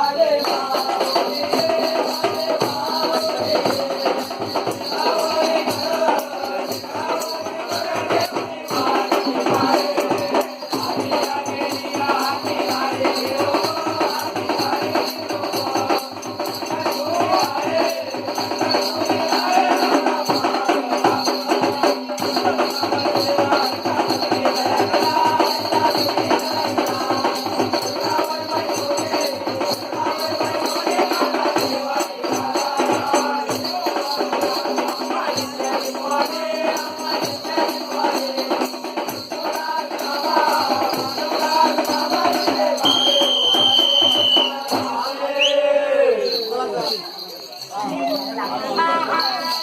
આ